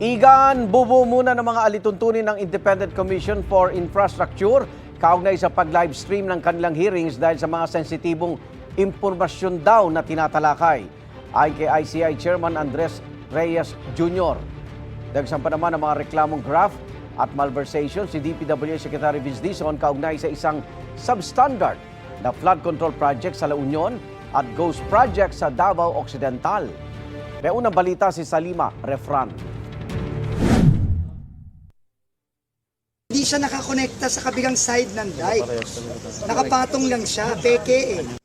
Igan, bubuo muna ng mga alituntunin ng Independent Commission for Infrastructure kaugnay sa pag-livestream ng kanilang hearings dahil sa mga sensitibong impormasyon daw na tinatalakay. Ayon kay ICI Chairman Andres Reyes Jr. Dagsan pa naman ang mga reklamong graft at malversation si DPWH Secretary Vince Dizon kaugnay sa isang substandard na flood control project sa La Union at ghost project sa Davao Occidental. May unang balita si Salima Refran. Hindi siya nakakonekta sa kabilang side ng dike. Nakapatong lang siya, peke eh.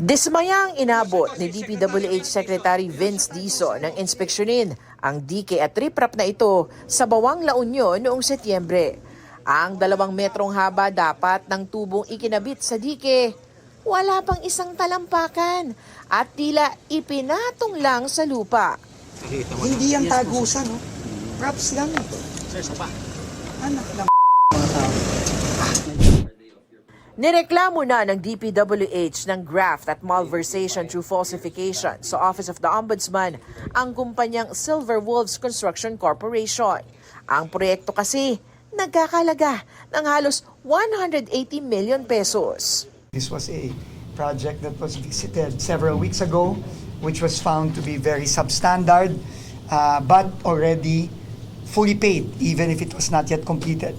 Dismayang inabot ni DPWH Secretary Vince Dizon ng inspeksyonin ang dike at riprap na ito sa Bawang La Union noong Setyembre. Ang dalawang metrong haba dapat ng tubong ikinabit sa dike. Wala pang isang talampakan at tila ipinatong lang sa lupa. Hindi yan tagusan, no? Props lang. Anak ng Nireklamo na ng DPWH ng graft at malversation through falsification sa Office of the Ombudsman ang kumpanyang Silver Wolves Construction Corporation. Ang proyekto kasi nagkakalaga ng halos 180 million pesos. This was a project that was visited several weeks ago, which was found to be very substandard, uh, but already fully paid, even if it was not yet completed.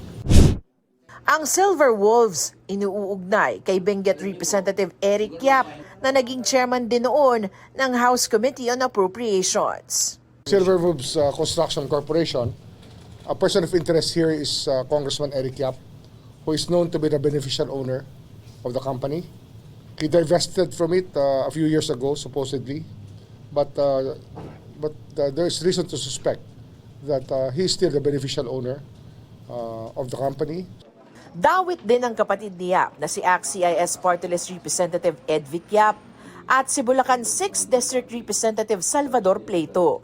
Ang Silver Wolves inuugnay kay Benguet Representative Eric Yap na naging chairman din noon ng House Committee on Appropriations. Silver Wolves uh, Construction Corporation, a person of interest here is uh, Congressman Eric Yap, who is known to be the beneficial owner of the company. He divested from it uh, a few years ago, supposedly, but uh, but uh, there is reason to suspect that uh, he is still the beneficial owner uh, of the company. Dawit din ang kapatid ni Yap na si ACT-CIS Party List Representative Edvic Yap at si Bulacan 6 District Representative Salvador Pleito.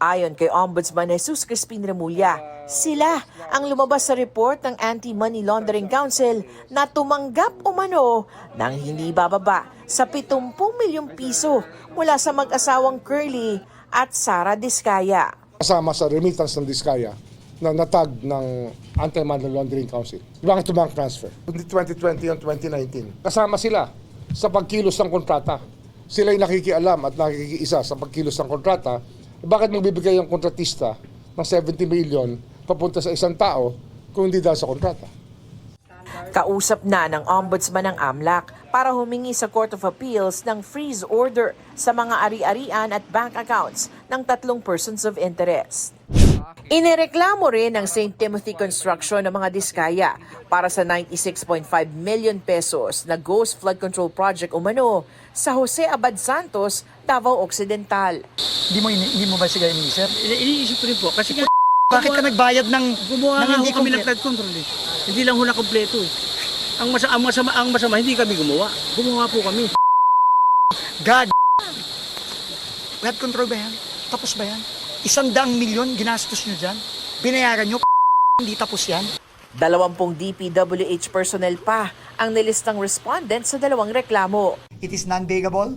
Ayon kay Ombudsman Jesus Crispin Remulla, sila ang lumabas sa report ng Anti-Money Laundering Council na tumanggap umano ng hindi bababa sa 70 milyong piso mula sa mag-asawang Curly at Sara Diskaya. kasama sa remittance ng Diskaya na natag ng Anti-Money Laundering Council. Bank to bank transfer. 2020 and 2019. Kasama sila sa pagkilos ng kontrata. Sila yung nakikialam at nakikiisa sa pagkilos ng kontrata. Bakit magbibigay ang kontratista ng 70 million papunta sa isang tao kung hindi dahil sa kontrata? Kausap na ng Ombudsman ng AMLAC para humingi sa Court of Appeals ng freeze order sa mga ari-arian at bank accounts ng tatlong persons of interest. Inireklamo rin ng St. Timothy Construction ng mga diskaya para sa 96.5 million pesos na Ghost Flood Control Project umano sa Jose Abad Santos, Davao Occidental. Hindi mo, hindi mo ba siya ini-sir? Ini- Iniisip ko rin po. Kasi nga, Bakit ka nagbayad ng, gumawa ng nga ho hindi kami ng flood control eh. Hindi lang ho na kompleto eh. Ang, masa, ang, masama, ang masama, hindi kami gumawa. Gumawa po kami. God Flood control ba yan? Tapos ba yan? Isang daang milyon ginastos nyo dyan? Binayaran nyo? Hindi tapos yan? Dalawampung DPWH personnel pa ang nilistang respondent sa dalawang reklamo. It is non-payable,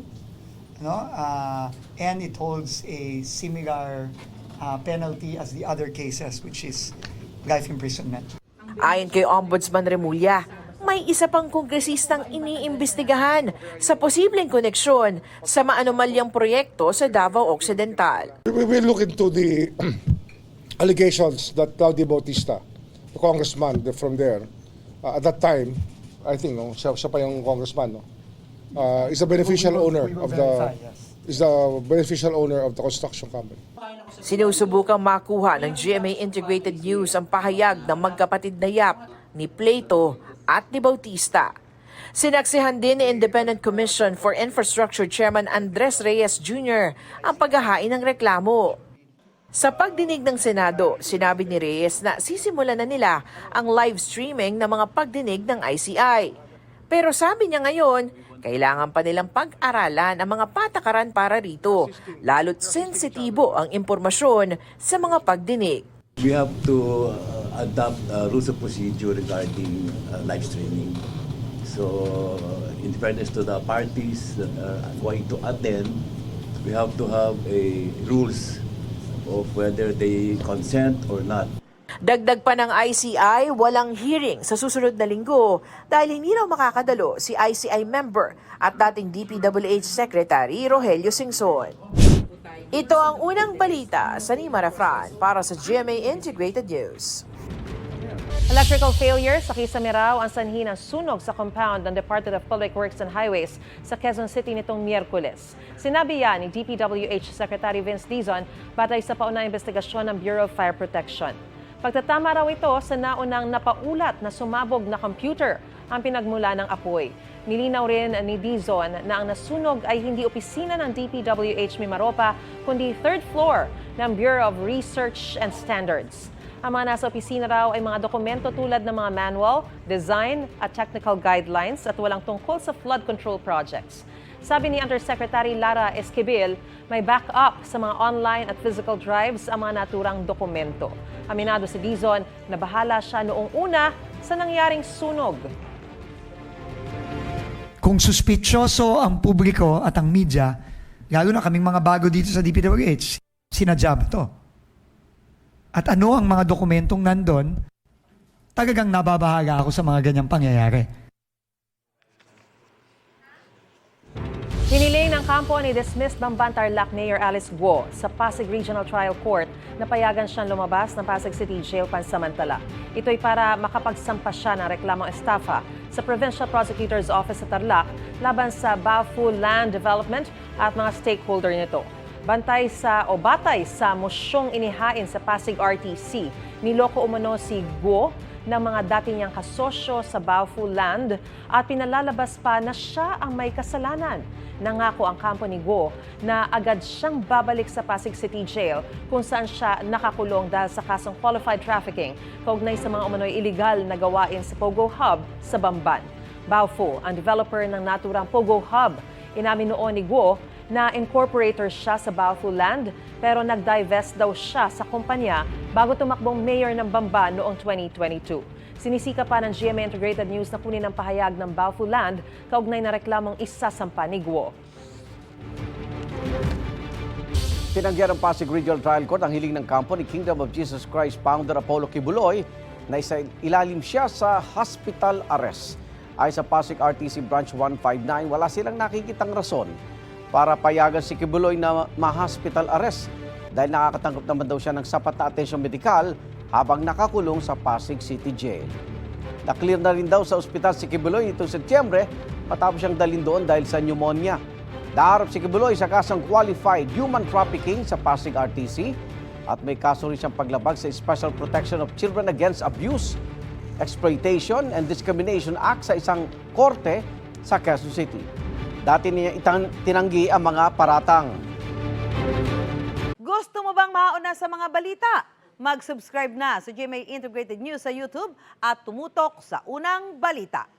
no? Uh, and it holds a similar uh, penalty as the other cases, which is life imprisonment. Ayon kay Ombudsman Remulla, may isa pang kongresistang iniimbestigahan sa posibleng koneksyon sa maanumalyang proyekto sa Davao Occidental. We will look into the allegations that Claudio Bautista, the congressman from there, uh, at that time, I think, no, siya, siya pa yung congressman, no, uh, is a beneficial owner of the, is the beneficial owner of the construction company. Sinusubukang makuha ng GMA Integrated News ang pahayag ng magkapatid na Yap ni Plato at ni Bautista. Sinaksihan din ni Independent Commission for Infrastructure Chairman Andres Reyes Jr. ang paghahain ng reklamo. Sa pagdinig ng Senado, sinabi ni Reyes na sisimulan na nila ang live streaming ng mga pagdinig ng ICI. Pero sabi niya ngayon, kailangan pa nilang pag-aralan ang mga patakaran para rito, lalo't sensitibo ang impormasyon sa mga pagdinig. We have to uh, adopt uh, rules of procedure regarding uh, live streaming. So, in fairness to the parties that are going to attend, we have to have a rules of whether they consent or not. Dagdag pa ng ICI, walang hearing sa susunod na linggo dahil hindi raw makakadalo si ICI member at dating DPWH Secretary Rogelio Singson. Ito ang unang balita sa Nima Refran para sa GMA Integrated News. Electrical failure sa Kisamiraw ang sanhi ng sunog sa compound ng Department of Public Works and Highways sa Quezon City nitong Miyerkules. Sinabi yan ni DPWH Secretary Vince Dizon batay sa paunang investigasyon ng Bureau of Fire Protection. Pagtatama raw ito sa naunang napaulat na sumabog na computer ang pinagmula ng apoy. Nilinaw rin ni Dizon na ang nasunog ay hindi opisina ng DPWH Mimaropa kundi third floor ng Bureau of Research and Standards. Ang mga nasa opisina raw ay mga dokumento tulad ng mga manual, design at technical guidelines at walang tungkol sa flood control projects. Sabi ni Undersecretary Lara Esquivel, may backup sa mga online at physical drives ang mga naturang dokumento. Aminado si Dizon na bahala siya noong una sa nangyaring sunog. Kung suspitsyoso ang publiko at ang media, lalo na kaming mga bago dito sa DPWH, sinadya ba to? At ano ang mga dokumentong nandun, talagang nababahala ako sa mga ganyang pangyayari. Hiniling ng kampo ni dismissed Bamban Tarlac Mayor Alice Guo sa Pasig Regional Trial Court na payagan siyang lumabas ng Pasig City Jail pansamantala. Ito'y para makapagsampa siya ng reklamong estafa sa Provincial Prosecutor's Office sa Tarlac laban sa Baofu Land Development at mga stakeholder nito. Bantay sa o batay sa mosyong inihain sa Pasig RTC, niloko umano si Guo ng mga dati niyang kasosyo sa Baofu Land at pinalalabas pa na siya ang may kasalanan. Nangako ang kampo ni Guo na agad siyang babalik sa Pasig City Jail kung saan siya nakakulong dahil sa kasong qualified trafficking kaugnay sa mga umano'y illegal na gawain sa Pogo Hub sa Bamban. Baofu, ang developer ng naturang Pogo Hub, inamin noon ni Guo na incorporator siya sa Baofu Land pero nag-divest daw siya sa kumpanya bago tumakbong mayor ng Bamban noong 2022. Sinisika pa ng GMA Integrated News na kunin ang pahayag ng Baofu Land kaugnay na reklamong isasampa ni Guo. Tinanggihan ng Pasig Regional Trial Court ang hiling ng kampo ni Kingdom of Jesus Christ founder Apollo Kibuloy na isa ilalim siya sa hospital arrest. Ay sa Pasig RTC Branch 159, wala silang nakikitang rason para payagan si Kibuloy na ma-hospital arrest dahil nakakatanggap naman daw siya ng sapat na atensyon medikal habang nakakulong sa Pasig City Jail. Na-clear na rin daw sa ospital si Kibuloy nitong Setyembre matapos siyang dalhin doon dahil sa pneumonia. Naharap si Kibuloy sa kasang qualified human trafficking sa Pasig RTC at may kaso rin siyang paglabag sa Special Protection of Children Against Abuse, Exploitation and Discrimination Act sa isang korte sa Quezon City. Dati niya itang tinanggi ang mga paratang. Gusto mo bang mauna sa mga balita? Mag-subscribe na sa GMA Integrated News sa YouTube at tumutok sa unang balita.